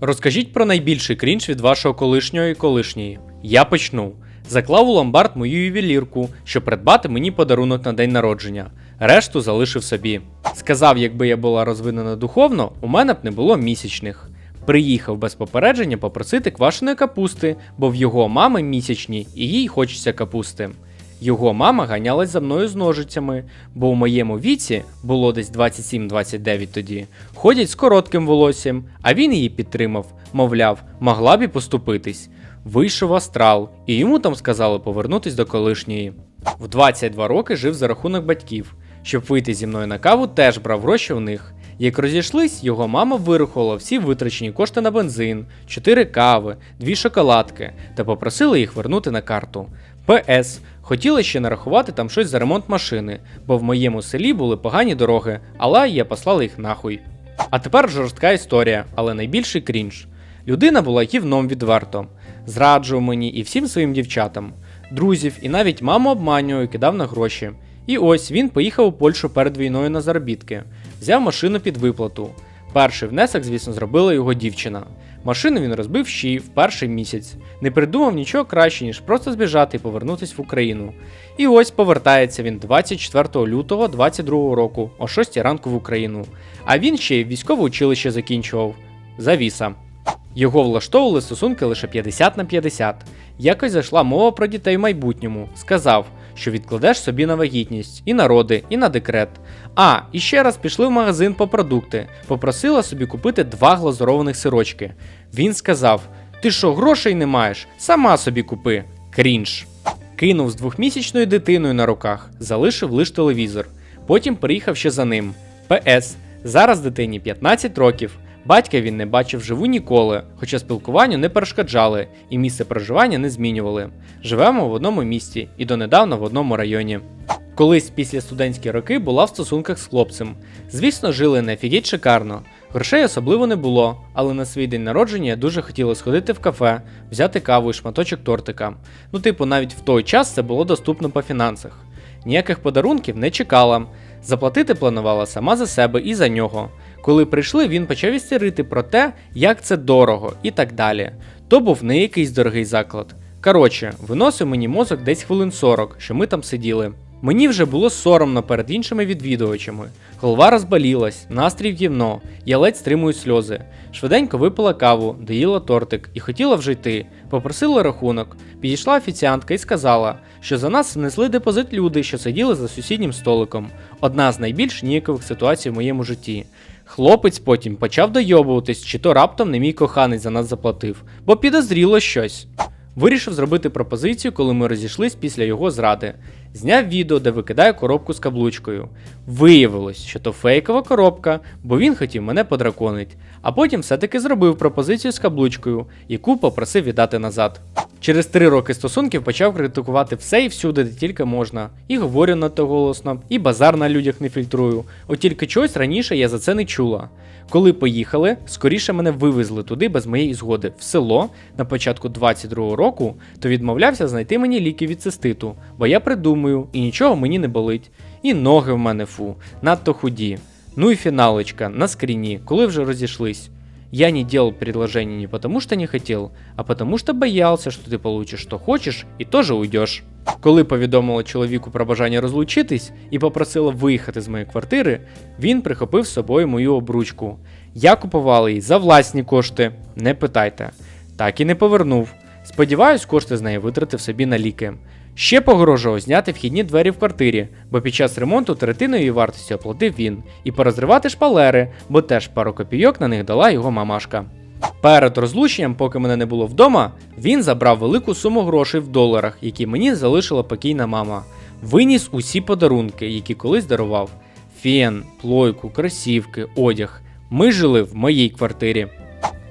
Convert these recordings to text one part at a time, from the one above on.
Розкажіть про найбільший крінж від вашого колишнього і колишньої. Я почну. Заклав у ломбард мою ювелірку, щоб придбати мені подарунок на день народження. Решту залишив собі. Сказав, якби я була розвинена духовно, у мене б не було місячних. Приїхав без попередження попросити квашеної капусти, бо в його мами місячні і їй хочеться капусти. Його мама ганялась за мною з ножицями, бо у моєму віці було десь 27-29 тоді. Ходять з коротким волоссям, а він її підтримав, мовляв, могла б і поступитись. Вийшов астрал, і йому там сказали повернутись до колишньої. В 22 роки жив за рахунок батьків. Щоб вийти зі мною на каву, теж брав гроші в них. Як розійшлись, його мама вирахувала всі витрачені кошти на бензин, 4 кави, 2 шоколадки та попросила їх вернути на карту. ПС. Хотіли ще нарахувати там щось за ремонт машини, бо в моєму селі були погані дороги, але я послала їх нахуй. А тепер жорстка історія, але найбільший крінж. Людина була гівном відверто, зраджував мені і всім своїм дівчатам, друзів і навіть маму обманював і кидав на гроші. І ось він поїхав у Польщу перед війною на заробітки, взяв машину під виплату. Перший внесок, звісно, зробила його дівчина. Машину він розбив ще й в перший місяць. Не придумав нічого краще, ніж просто збіжати і повернутися в Україну. І ось повертається він 24 лютого 22 року о 6 ранку в Україну. А він ще й військове училище закінчував. Завіса. Його влаштовували стосунки лише 50 на 50. Якось зайшла мова про дітей в майбутньому. Сказав, що відкладеш собі на вагітність, і на роди, і на декрет. А, і ще раз пішли в магазин по продукти. Попросила собі купити два глазурованих сирочки. Він сказав: Ти що, грошей не маєш? Сама собі купи. Крінж. Кинув з двохмісячною дитиною на руках, залишив лиш телевізор. Потім приїхав ще за ним. ПС. Зараз дитині 15 років. Батька він не бачив живу ніколи, хоча спілкуванню не перешкоджали і місце проживання не змінювали. Живемо в одному місті і донедавна в одному районі. Колись після студентські роки була в стосунках з хлопцем. Звісно, жили не офігеть шикарно. Грошей особливо не було, але на свій день народження я дуже хотіла сходити в кафе, взяти каву і шматочок тортика. Ну, типу, навіть в той час це було доступно по фінансах. Ніяких подарунків не чекала. Заплатити планувала сама за себе і за нього. Коли прийшли, він почав істерити про те, як це дорого і так далі. То був не якийсь дорогий заклад. Коротше, виносив мені мозок десь хвилин 40, що ми там сиділи. Мені вже було соромно перед іншими відвідувачами. Голова розболілась, настрій в гівно, я ледь стримую сльози. Швиденько випила каву, доїла тортик і хотіла вже йти. Попросила рахунок. Підійшла офіціантка і сказала, що за нас внесли депозит люди, що сиділи за сусіднім столиком. Одна з найбільш ніякових ситуацій в моєму житті. Хлопець потім почав дойобуватись, чи то раптом не мій коханець за нас заплатив, бо підозріло щось. Вирішив зробити пропозицію, коли ми розійшлись після його зради. Зняв відео, де викидає коробку з каблучкою. Виявилось, що то фейкова коробка, бо він хотів мене подраконить. А потім все-таки зробив пропозицію з каблучкою, яку попросив віддати назад. Через три роки стосунків почав критикувати все і всюди, де тільки можна. І говорю надто голосно, і базар на людях не фільтрую. От тільки чогось раніше я за це не чула. Коли поїхали, скоріше мене вивезли туди без моєї згоди в село на початку 22-го року, то відмовлявся знайти мені ліки від циститу, бо я придумаю, і нічого мені не болить. І ноги в мене фу, надто худі. Ну і фіналочка на скріні, коли вже розійшлись. Я не делал предложение не потому что не хотел, а потому что боялся, що ти получиш що хочеш і теж уйдеш. Коли повідомила чоловіку про бажання розлучитись і попросила виїхати з моєї квартири, він прихопив з собою мою обручку. Я купувала її за власні кошти, не питайте. Так і не повернув. Сподіваюсь, кошти з неї витратив собі на ліки. Ще погрожував зняти вхідні двері в квартирі, бо під час ремонту третину її вартості оплатив він, і порозривати шпалери, бо теж пару копійок на них дала його мамашка. Перед розлученням, поки мене не було вдома, він забрав велику суму грошей в доларах, які мені залишила покійна мама. Виніс усі подарунки, які колись дарував: фен, плойку, кросівки, одяг. Ми жили в моїй квартирі.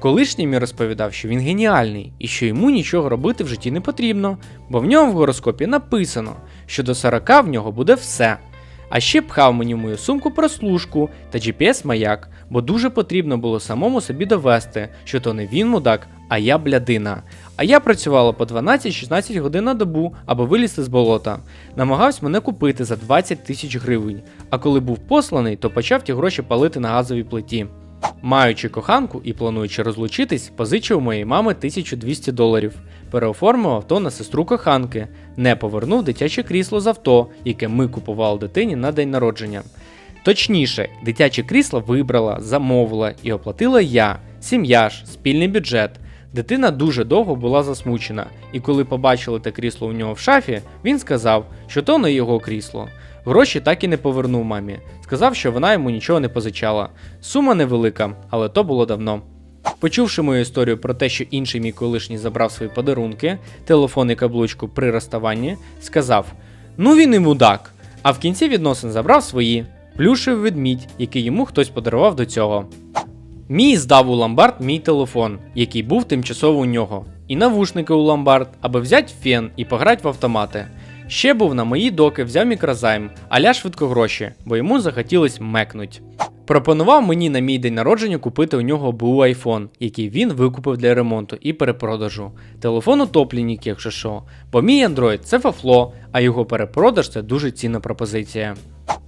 Колишній мені розповідав, що він геніальний і що йому нічого робити в житті не потрібно, бо в ньому в гороскопі написано, що до 40 в нього буде все. А ще пхав мені в мою сумку прослушку та GPS-маяк, бо дуже потрібно було самому собі довести, що то не він мудак, а я блядина. А я працювала по 12-16 годин на добу, аби вилізти з болота. Намагався мене купити за 20 тисяч гривень. А коли був посланий, то почав ті гроші палити на газовій плиті. Маючи коханку і плануючи розлучитись, позичив моєї мами 1200 доларів, переоформив авто на сестру коханки, не повернув дитяче крісло з авто, яке ми купували дитині на день народження. Точніше, дитяче крісло вибрала, замовила і оплатила я, сім'я ж, спільний бюджет. Дитина дуже довго була засмучена, і коли побачили те крісло у нього в шафі, він сказав, що то не його крісло. Гроші так і не повернув мамі. Сказав, що вона йому нічого не позичала. Сума невелика, але то було давно. Почувши мою історію про те, що інший мій колишній забрав свої подарунки, телефон і каблучку при розставанні, сказав: Ну він і мудак. А в кінці відносин забрав свої, плюшевий ведмідь, який йому хтось подарував до цього. Мій здав у ломбард мій телефон, який був тимчасово у нього, і навушники у ломбард, аби взяти фен і пограти в автомати. Ще був на мої доки взяв мікрозайм, аля швидко гроші, бо йому захотілось мекнуть. Пропонував мені на мій день народження купити у нього БУ iPhone, який він викупив для ремонту і перепродажу. Телефон утопленник, якщо що, бо мій Android це фафло, а його перепродаж це дуже цінна пропозиція.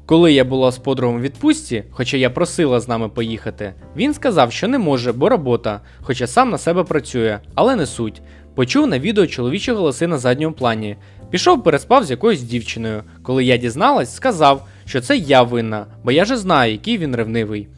Коли я була з подругом у відпустці, хоча я просила з нами поїхати, він сказав, що не може, бо робота, хоча сам на себе працює, але не суть. Почув на відео чоловічі голоси на задньому плані. Пішов переспав з якоюсь дівчиною. Коли я дізналась, сказав, що це я винна, бо я же знаю, який він ревнивий.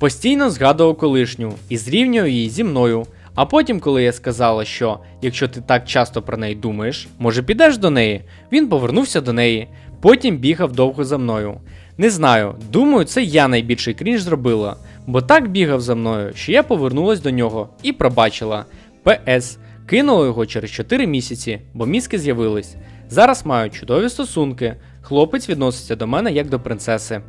Постійно згадував колишню і зрівнював її зі мною. А потім, коли я сказала, що якщо ти так часто про неї думаєш, може підеш до неї, він повернувся до неї, потім бігав довго за мною. Не знаю, думаю, це я найбільший крінж зробила, бо так бігав за мною, що я повернулась до нього і пробачила. ПС. Кинула його через 4 місяці, бо мізки з'явились. Зараз маю чудові стосунки. Хлопець відноситься до мене як до принцеси.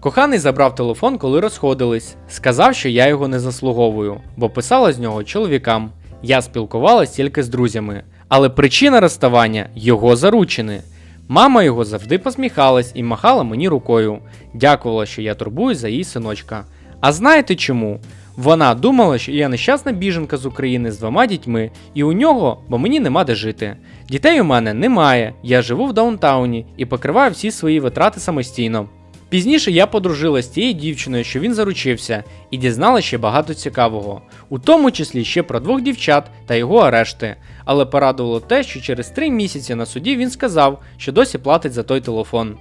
Коханий забрав телефон, коли розходились. Сказав, що я його не заслуговую, бо писала з нього чоловікам. Я спілкувалась тільки з друзями. Але причина розставання його заручини. Мама його завжди посміхалась і махала мені рукою. Дякувала, що я турбуюсь за її синочка. А знаєте чому? Вона думала, що я нещасна біженка з України з двома дітьми, і у нього, бо мені нема де жити. Дітей у мене немає, я живу в даунтауні і покриваю всі свої витрати самостійно. Пізніше я подружилась з тією дівчиною, що він заручився, і дізналася ще багато цікавого, у тому числі ще про двох дівчат та його арешти. Але порадувало те, що через три місяці на суді він сказав, що досі платить за той телефон.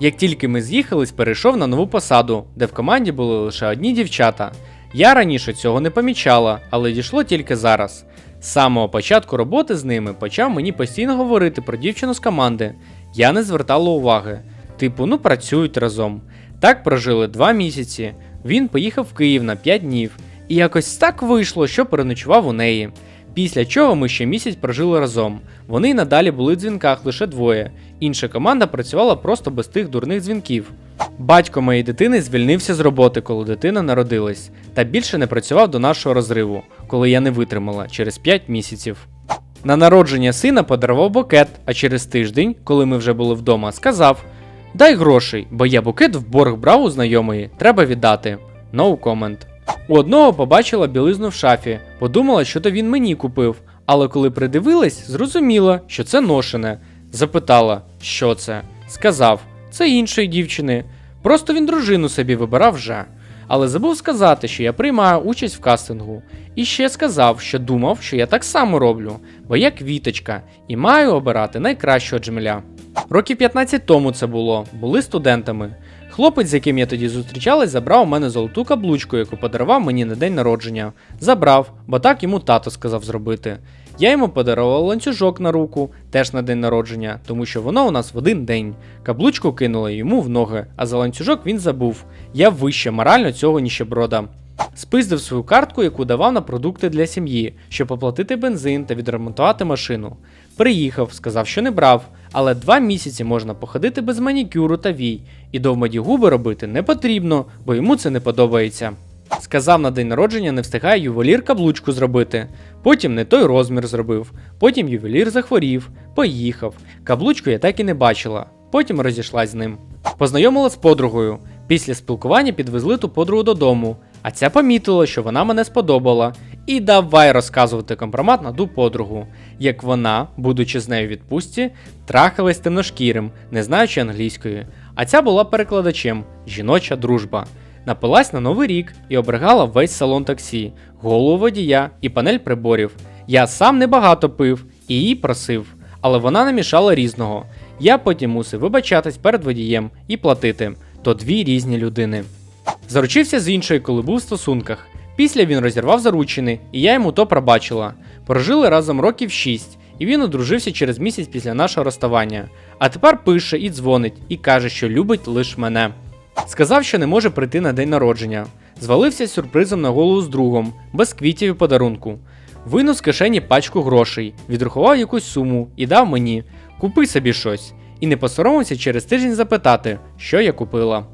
Як тільки ми з'їхались, перейшов на нову посаду, де в команді були лише одні дівчата. Я раніше цього не помічала, але дійшло тільки зараз. З самого початку роботи з ними почав мені постійно говорити про дівчину з команди. Я не звертала уваги. Типу, ну працюють разом. Так прожили два місяці. Він поїхав в Київ на 5 днів, і якось так вийшло, що переночував у неї. Після чого ми ще місяць прожили разом. Вони й надалі були в дзвінках лише двоє. Інша команда працювала просто без тих дурних дзвінків. Батько моєї дитини звільнився з роботи, коли дитина народилась, та більше не працював до нашого розриву, коли я не витримала через 5 місяців. На народження сина подарував букет, а через тиждень, коли ми вже були вдома, сказав: Дай грошей, бо я букет в борг брав у знайомої, треба віддати. No comment. У одного побачила білизну в шафі, подумала, що то він мені купив, але коли придивилась, зрозуміла, що це ношене. Запитала, що це. Сказав, це іншої дівчини. Просто він дружину собі вибирав вже. Але забув сказати, що я приймаю участь в кастингу. І ще сказав, що думав, що я так само роблю, бо я квіточка і маю обирати найкращого джмеля. Років 15 тому це було, були студентами. Хлопець, з яким я тоді зустрічалась, забрав у мене золоту каблучку, яку подарував мені на день народження. Забрав, бо так йому тато сказав зробити. Я йому подарував ланцюжок на руку, теж на день народження, тому що воно у нас в один день. Каблучку кинула йому в ноги, а за ланцюжок він забув. Я вище морально цього ніщеброда. Спиздив свою картку, яку давав на продукти для сім'ї, щоб оплатити бензин та відремонтувати машину. Приїхав, сказав, що не брав, але два місяці можна походити без манікюру та вій, і довмаді губи робити не потрібно, бо йому це не подобається. Сказав на день народження не встигає ювелір каблучку зробити. Потім не той розмір зробив. Потім ювелір захворів, поїхав. Каблучку я так і не бачила. Потім розійшлась з ним. Познайомила з подругою. Після спілкування підвезли ту подругу додому. А ця помітила, що вона мене сподобала, і давай розказувати компромат на ту подругу, як вона, будучи з нею в відпустці, трахалась темношкірим, не знаючи англійської. А ця була перекладачем жіноча дружба. Напилась на новий рік і обригала весь салон таксі, голову водія і панель приборів. Я сам небагато пив і її просив, але вона намішала різного. Я потім мусив вибачатись перед водієм і платити. То дві різні людини. Заручився з іншою, коли був в стосунках. Після він розірвав заручини, і я йому то пробачила. Прожили разом років 6, і він одружився через місяць після нашого розставання. А тепер пише і дзвонить, і каже, що любить лише мене. Сказав, що не може прийти на день народження. Звалився сюрпризом на голову з другом, без квітів і подарунку. Винув з кишені пачку грошей, відрахував якусь суму і дав мені купи собі щось. І не посоромився через тиждень запитати, що я купила.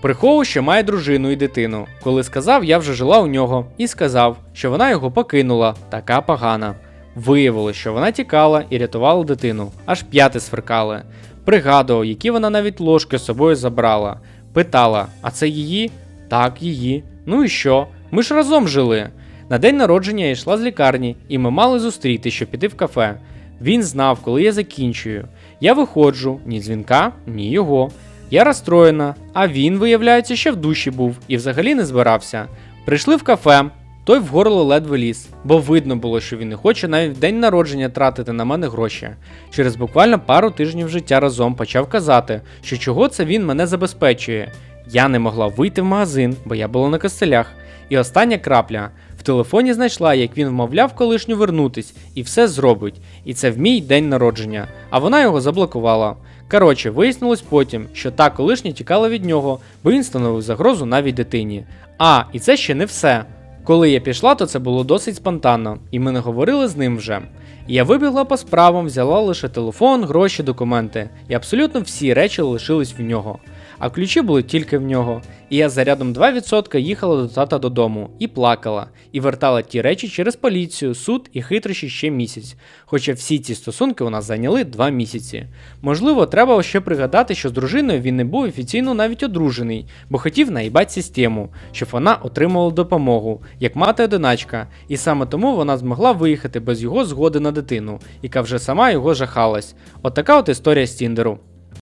Приховував, що має дружину і дитину. Коли сказав, я вже жила у нього, і сказав, що вона його покинула, така погана. Виявилось, що вона тікала і рятувала дитину, аж п'яти сверкали. Пригадував, які вона навіть ложки з собою забрала. Питала: а це її? Так, її. Ну і що? Ми ж разом жили. На день народження я йшла з лікарні, і ми мали зустріти, щоб піти в кафе. Він знав, коли я закінчую. Я виходжу, ні дзвінка, ні його. Я розстроєна, а він, виявляється, ще в душі був і взагалі не збирався. Прийшли в кафе, той в горло ледве ліз, бо видно було, що він не хоче навіть в день народження тратити на мене гроші. Через буквально пару тижнів життя разом почав казати, що чого це він мене забезпечує. Я не могла вийти в магазин, бо я була на костелях. І остання крапля. В телефоні знайшла, як він вмовляв колишню вернутись, і все зробить. І це в мій день народження, а вона його заблокувала. Коротше, вияснилось потім, що та колишня тікала від нього, бо він становив загрозу навіть дитині. А, і це ще не все. Коли я пішла, то це було досить спонтанно, і ми не говорили з ним вже. Я вибігла по справам, взяла лише телефон, гроші, документи, і абсолютно всі речі лишились в нього. А ключі були тільки в нього. І я за рядом 2% їхала до тата додому і плакала, і вертала ті речі через поліцію, суд і хитрощі ще місяць. Хоча всі ці стосунки у нас зайняли 2 місяці. Можливо, треба ще пригадати, що з дружиною він не був офіційно навіть одружений, бо хотів наїбати систему, щоб вона отримувала допомогу, як мати одиначка, і саме тому вона змогла виїхати без його згоди на дитину, яка вже сама його жахалась. От от історія з Тіндеру.